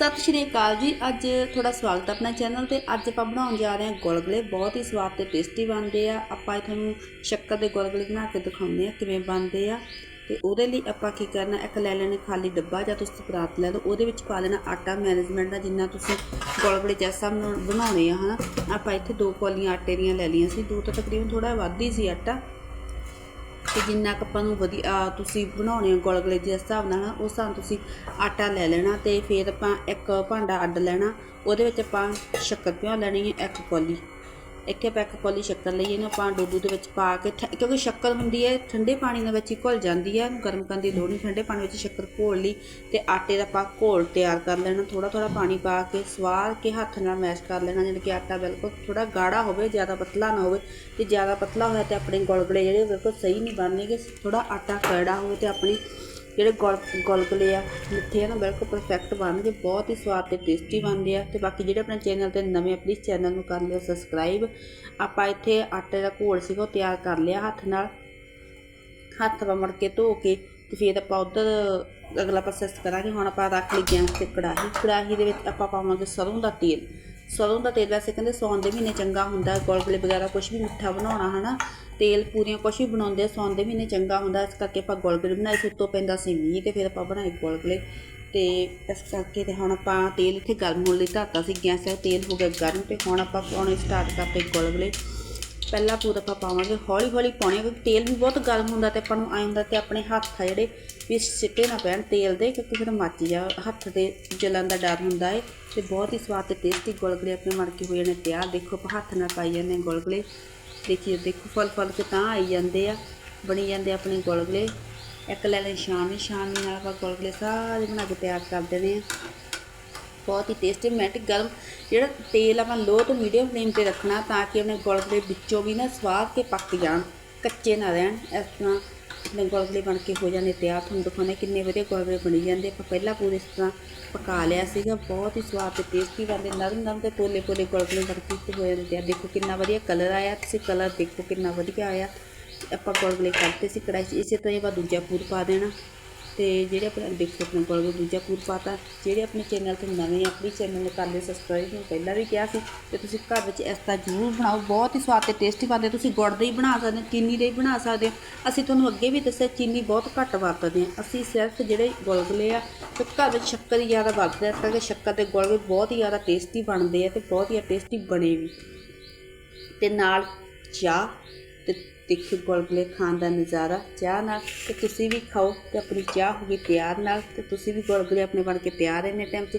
ਸਤਿ ਸ਼੍ਰੀ ਅਕਾਲ ਜੀ। ਅੱਜ ਤੁਹਾਡਾ ਸਵਾਗਤ ਹੈ ਆਪਣਾ ਚੈਨਲ ਤੇ। ਅੱਜ ਆਪਾਂ ਬਣਾਉਣ ਜਾ ਰਹੇ ਹਾਂ ਗੁਲਗੁਲੇ। ਬਹੁਤ ਹੀ ਸਵਾਦ ਤੇ ਟੇਸਟੀ ਬਣਦੇ ਆ। ਆਪਾਂ ਇਹ ਤੁਹਾਨੂੰ ਸ਼ੱਕਰ ਦੇ ਗੁਲਗੁਲੇ ਬਣਾ ਕੇ ਦਿਖਾਉਂਦੇ ਆ ਕਿਵੇਂ ਬਣਦੇ ਆ। ਤੇ ਉਹਦੇ ਲਈ ਆਪਾਂ ਕੀ ਕਰਨਾ, ਇੱਕ ਲੈ ਲੈਣਾ ਖਾਲੀ ਡੱਬਾ ਜਾਂ ਤੁਸੀਂ ਪਰਾਤ ਲੈ ਲਓ। ਉਹਦੇ ਵਿੱਚ ਪਾ ਦੇਣਾ ਆਟਾ ਮੈਨੇਜਮੈਂਟ ਦਾ ਜਿੰਨਾ ਤੁਸੀਂ ਗੁਲਗੁਲੇ ਜੈਸਾ ਬਣਾ- ਬਣਾਉਣੇ ਆ, ਹਨਾ। ਆਪਾਂ ਇੱਥੇ ਦੋ ਕੌਲੀਆਂ ਆਟੇ ਦੀਆਂ ਲੈ ਲਈਆਂ ਸੀ। ਦੋ ਤੋਂ ਤਕਰੀਬਨ ਥੋੜਾ ਵੱਧ ਹੀ ਸੀ ਆਟਾ। ਤੇ ਜਿੰਨਾ ਕੁ ਆਪਾਂ ਨੂੰ ਵਧੀਆ ਤੁਸੀਂ ਬਣਾਉਣੇ ਹੋ ਗੁਲਗੁਲੇ ਦੇ ਹਿਸਾਬ ਨਾਲ ਉਸ ਹਿਸਾਬ ਨਾਲ ਤੁਸੀਂ ਆਟਾ ਲੈ ਲੈਣਾ ਤੇ ਫਿਰ ਆਪਾਂ ਇੱਕ ਭਾਂਡਾ ਅੱਡ ਲੈਣਾ, ਉਹਦੇ ਵਿੱਚ ਆਪਾਂ ਸ਼ੱਕਰ ਪਿਆ ਲੈਣੀ ਹੈ ਇੱਕ ਕੌਲੀ। ਇੱਥੇ ਆਪਾਂ ਇੱਕ ਕੌਲੀ ਸ਼ੱਕਰ ਲਈ ਇਹਨੂੰ ਆਪਾਂ ਡੋਡੂ ਦੇ ਵਿੱਚ ਪਾ ਕੇ ਠ- ਕਿਉਂਕਿ ਸ਼ੱਕਰ ਹੁੰਦੀ ਹੈ, ਠੰਡੇ ਪਾਣੀ ਦੇ ਵਿੱਚ ਹੀ ਘੁਲ ਜਾਂਦੀ ਹੈ ਇਹਨੂੰ ਗਰਮ ਕਰਨ ਦੀ ਲੋੜ ਨਹੀਂ, ਠੰਡੇ ਪਾਣੀ ਵਿੱਚ ਸ਼ੱਕਰ ਘੋਲ ਲਈ ਤੇ ਆਟੇ ਦਾ ਆਪਾਂ ਘੋਲ ਤਿਆਰ ਕਰ ਲੈਣਾ ਥੋੜਾ ਥੋੜਾ ਪਾਣੀ ਪਾ ਕੇ ਸਵਾਰ ਕੇ ਹੱਥ ਨਾਲ ਮੈਸ਼ ਕਰ ਲੈਣਾ, ਜਾਣੀ ਕਿ ਆਟਾ ਬਿਲਕੁਲ ਥੋੜਾ ਗਾੜਾ ਹੋਵੇ, ਜ਼ਿਆਦਾ ਪਤਲਾ ਨਾ ਹੋਵੇ ਤੇ ਜ਼ਿਆਦਾ ਪਤਲਾ ਹੋਇਆ ਤੇ ਆਪਣੇ ਗੁਲਗੁਲੇ ਜਿਹੜੇ ਬਿਲਕੁਲ ਸਹੀ ਨਹੀਂ ਬਣਨਗੇ ਥੋੜਾ ਆਟਾ ਕੜਾ ਹੋਵੇ ਤੇ ਆਪਣੀ ਜਿਹੜੇ ਗੁਲ, ਗੁਲਗੁਲੇ ਆ, ਮਿੱਠੇ ਆ ਨਾ, ਬਿਲਕੁਲ ਪਰਫੈਕਟ ਬਣਨਗੇ ਬਹੁਤ ਹੀ ਸਵਾਦ ਤੇ ਟੇਸਟੀ ਬਣਦੇ ਆ। ਤੇ ਬਾਕੀ ਜਿਹੜੇ ਆਪਣੇ ਚੈਨਲ ਤੇ ਨਵੇਂ ਪਲੀਜ਼ ਚੈਨਲ ਨੂੰ ਕਰ ਲਿਓ ਸਬਸਕ੍ਰਾਈਬ ਆਪਾਂ ਇੱਥੇ ਆਟੇ ਦਾ ਘੋਲ ਸੀਗਾ, ਉਹ ਤਿਆਰ ਕਰ ਲਿਆ ਹੱਥ ਨਾਲ। ਹੱਥ ਵਾ ਮੜ ਕੇ ਧੋ ਕੇ ਤੇ ਫਿਰ ਆਪਾਂ ਉਧਰ ਅਗਲਾ ਪ੍ਰੋਸੈਸ ਕਰਾਂਗੇ। ਹੁਣ ਆਪਾਂ ਰੱਖ ਲਈ ਗੈਸ ਤੇ ਕੜਾਹੀ। ਕੜਾਹੀ ਦੇ ਵਿੱਚ ਆਪਾਂ ਪਾਵਾਂਗੇ ਸਰੋਂ ਦਾ ਤੇਲ। ਸਰੋਂ ਦਾ ਤੇਲ ਵੈਸੇ ਕਹਿੰਦੇ ਸੌਣ ਦੇ ਮਹੀਨੇ ਚੰਗਾ ਹੁੰਦਾ ਗੋਲਗਲੇ ਵਗੈਰਾ ਕੁਝ ਵੀ ਮਿੱਠਾ ਬਣਾਉਣਾ ਹਨਾ? ਤੇਲ ਪੂਰੀਆਂ ਕੁਝ ਵੀ ਬਣਾਉਂਦੇ ਆ, ਸੌਣ ਦੇ ਮਹੀਨੇ ਚੰਗਾ ਹੁੰਦਾ ਇਸ ਕਰਕੇ ਆਪਾਂ ਗੁਲਗੁਲੇ ਬਣਾਏ ਸੀ ਉੱਤੋਂ ਪੈਂਦਾ ਸੀ ਮੀਂਹ ਤੇ ਫਿਰ ਆਪਾਂ ਬਣਾਏ ਗੋਲਗਲੇ। ਤੇ ਇਸ ਕਰਕੇ ਤੇ ਹੁਣ ਆਪਾਂ ਤੇਲ ਇੱਥੇ ਗਰਮ ਹੋਣ ਲਈ ਧਰਤਾ ਸੀ ਗੈਸ ਤੇ ਤੇਲ ਹੋ ਗਿਆ ਗਰਮ ਤੇ ਹੁਣ ਆਪਾਂ ਪਾਉਣੇ ਸਟਾਰਟ ਕਰਤੇ ਗੋਲਗਲੇ। ਪਹਿਲਾ ਪੂਰਾ ਆਪਾਂ ਪਾਵਾਂਗੇ, ਹੌਲੀ ਹੌਲੀ ਪਾਉਣੇ ਆ, ਕਿਉਂਕਿ ਤੇਲ ਵੀ ਬਹੁਤ ਗਰਮ ਹੁੰਦਾ ਤੇ ਆਪਾਂ ਨੂੰ ਆਏ ਹੁੰਦਾ ਤੇ ਆਪਣੇ ਹੱਥ ਆ ਜਿਹੜੇ ਵੀ ਸਿੱਟੇ ਨਾ ਪੈਣ ਤੇਲ ਦੇ, ਕਿਉਂਕਿ ਫਿਰ ਮੱਚ ਜਾ, ਹੱਥ ਦੇ ਜਲਣ ਦਾ ਡਰ ਹੁੰਦਾ ਹੈ ਤੇ ਬਹੁਤ ਹੀ ਸਵਾਦ ਤੇ ਟੇਸਟੀ ਗੁਲਗਲੇ ਆਪਣੇ ਮੜ ਕੇ ਹੋ ਜਾਣੇ ਤਿਆਰ ਦੇਖੋ ਆਪਾਂ ਹੱਥ ਨਾਲ ਪਾਈ ਜਾਂਦੇ ਹਾਂ ਗੁਲਗੁਲੇ। ਦੇਖੀਏ, ਦੇਖੋ ਫਲ ਫਲ ਕੇ ਤਾਂ ਆਈ ਜਾਂਦੇ ਆ, ਬਣੀ ਜਾਂਦੇ ਆਪਣੇ ਗੁਲਗੁਲੇ। ਇੱਕ ਲੈ ਲੈ ਸ਼ਾਮੀ ਸ਼ਾਮੀ ਨਾਲ ਆਪਾਂ ਗੁਲਗੁਲੇ ਸਾਰੇ ਬਣਾ ਕੇ ਤਿਆਰ ਕਰ ਦੇਣੇ ਆ। ਬਹੁਤ ਹੀ ਟੇਸਟੀ ਮਿੰਟ ਗਰਮ ਜਿਹੜਾ ਤੇਲ ਆਪਾਂ ਲੋ ਤੋਂ ਮੀਡੀਅਮ ਫਲੇਮ ਤੇ ਰੱਖਣਾ ਤਾਂ ਕਿ ਆਪਣੇ ਗੁਲਗੁਲੇ ਵਿੱਚੋਂ ਵੀ ਨਾ ਸਵਾਦ ਕੇ ਪੱਕ ਜਾਣ, ਕੱਚੇ ਨਾ ਰਹਿਣ, ਇਸ ਤਰ੍ਹਾਂ ਆਪਣੇ ਗੁਲਗੁਲੇ ਬਣ ਕੇ ਹੋ ਜਾਂਦੇ ਤਿਆਰ, ਤੁਹਾਨੂੰ ਦਿਖਾਉਂਦੇ ਕਿੰਨੇ ਵਧੀਆ ਗੁਲਗੁਲੇ ਬਣੀ ਜਾਂਦੇ ਆਪਾਂ ਪਹਿਲਾਂ ਪੂਰੇ ਇਸ ਤਰ੍ਹਾਂ ਪਕਾ ਲਿਆ ਸੀਗਾ, ਬਹੁਤ ਹੀ ਸਵਾਦ ਤੇ ਟੇਸਟੀ ਬਣਦੇ ਨਰਮ ਨਰਮ ਤੇ ਪੋਲੇ ਪੋਲੇ ਗੁਲਗੁਲੇ ਬਣ ਕੇ ਹੋ ਜਾਂਦੇ ਤਿਆਰ। ਦੇਖੋ ਕਿੰਨਾ ਵਧੀਆ ਕਲਰ ਆਇਆ, ਤੁਸੀਂ ਕਲਰ ਦੇਖੋ ਕਿੰਨਾ ਵਧੀਆ ਆਇਆ। ਆਪਾਂ ਗੁਲਗੁਲੇ ਕਰਤੇ ਸੀ ਕੜਾਈ 'ਚ, ਇਸੇ ਤਰ੍ਹਾਂ ਹੀ ਆਪਾਂ ਦੂਜਾ ਪੂਰ ਪਾ ਦੇਣਾ। ਤੇ ਜਿਹੜੇ ਆਪਣੇ ਦੇਖੋ ਆਪਣੇ ਕੋਲ ਦੂਜਾ ਪੂਰ ਪਾਤਾ ਜਿਹੜੇ ਆਪਣੇ ਚੈਨਲ ਤੇ ਨਵੇਂ ਆ, ਆਪਣੀ ਚੈਨਲ ਨੂੰ ਕਰ ਲਿਓ ਸਬਸਕ੍ਰਾਈਬ ਮੈਂ ਪਹਿਲਾਂ ਵੀ ਕਿਹਾ ਸੀ ਤੇ ਤੁਸੀਂ ਘਰ ਵਿੱਚ ਇਸ ਤਰ੍ਹਾਂ ਜ਼ਰੂਰ ਬਣਾਓ, ਬਹੁਤ ਹੀ ਸਵਾਦ ਤੇ ਟੇਸਟੀ ਬਣਦੇ ਤੁਸੀਂ ਗੁੜ ਦੇ ਹੀ ਬਣਾ ਸਕਦੇ ਚੀਨੀ ਦੇ ਹੀ ਬਣਾ ਸਕਦੇ ਹੋ। ਅਸੀਂ ਤੁਹਾਨੂੰ ਅੱਗੇ ਵੀ ਦੱਸਿਆ, ਚੀਨੀ ਬਹੁਤ ਘੱਟ ਵਰਤਦੇ ਹਾਂ। ਅਸੀਂ ਸਿਰਫ ਜਿਹੜੇ ਗੁਲਗੁਲੇ ਆ, ਤੇ ਘਰ ਵਿੱਚ ਸ਼ੱਕਰ ਹੀ ਜ਼ਿਆਦਾ ਵਰਤਦੇ ਆ ਇਸ ਕਰਕੇ ਸ਼ੱਕਰ ਦੇ ਗੁਲਗੁਲੇ ਬਹੁਤ ਹੀ ਜ਼ਿਆਦਾ ਟੇਸਟੀ ਬਣਦੇ ਆ ਤੇ ਬਹੁਤ ਹੀ ਟੇਸਟੀ ਬਣੇ ਵੀ। ਤੇ ਨਾਲ ਚਾਹ ਤੇ ਤਿੱਖੇ ਗੁਲਗੁਲੇ ਖਾਣ ਦਾ ਨਜ਼ਾਰਾ ਚਾਹ ਨਾਲ ਤੇ ਤੁਸੀਂ ਵੀ ਖਾਓ ਤੇ ਆਪਣੀ ਚਾਹ ਹੋ ਗਈ ਤਿਆਰ ਨਾਲ ਤੇ ਤੁਸੀਂ ਵੀ ਗੁਲਗੁਲੇ ਆਪਣੇ ਬਣ ਕੇ ਤਿਆਰ ਇੰਨੇ ਟਾਈਮ 'ਚ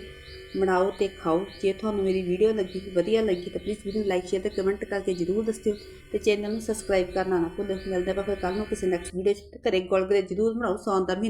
ਬਣਾਓ ਤੇ ਖਾਓ। ਜੇ ਤੁਹਾਨੂੰ ਮੇਰੀ ਵੀਡੀਓ ਲੱਗੀ, ਵਧੀਆ ਲੱਗੀ ਤਾਂ ਪਲੀਜ਼ ਵੀਡੀਓ ਨੂੰ ਲਾਈਕ ਸ਼ੇਅਰ ਤੇ ਕਮੈਂਟ ਕਰਕੇ ਜਰੂਰ ਦੱਸਿਓ ਤੇ ਚੈਨਲ ਨੂੰ ਸਬਸਕ੍ਰਾਈਬ ਕਰਨਾ ਨਾ ਭੁੱਲੋ। ਮਿਲਦੇ ਆਪਾਂ ਫਿਰ ਕੱਲ ਨੂੰ ਕਿਸੇ ਨੈਕਸਟ ਵੀਡੀਓ 'ਚ। ਤੇ ਘਰੇ ਗੁਲਗੁਲੇ ਜਰੂਰ ਬਣਾਓ, ਸੌਣ ਦਾ ਮਹੀਨਾ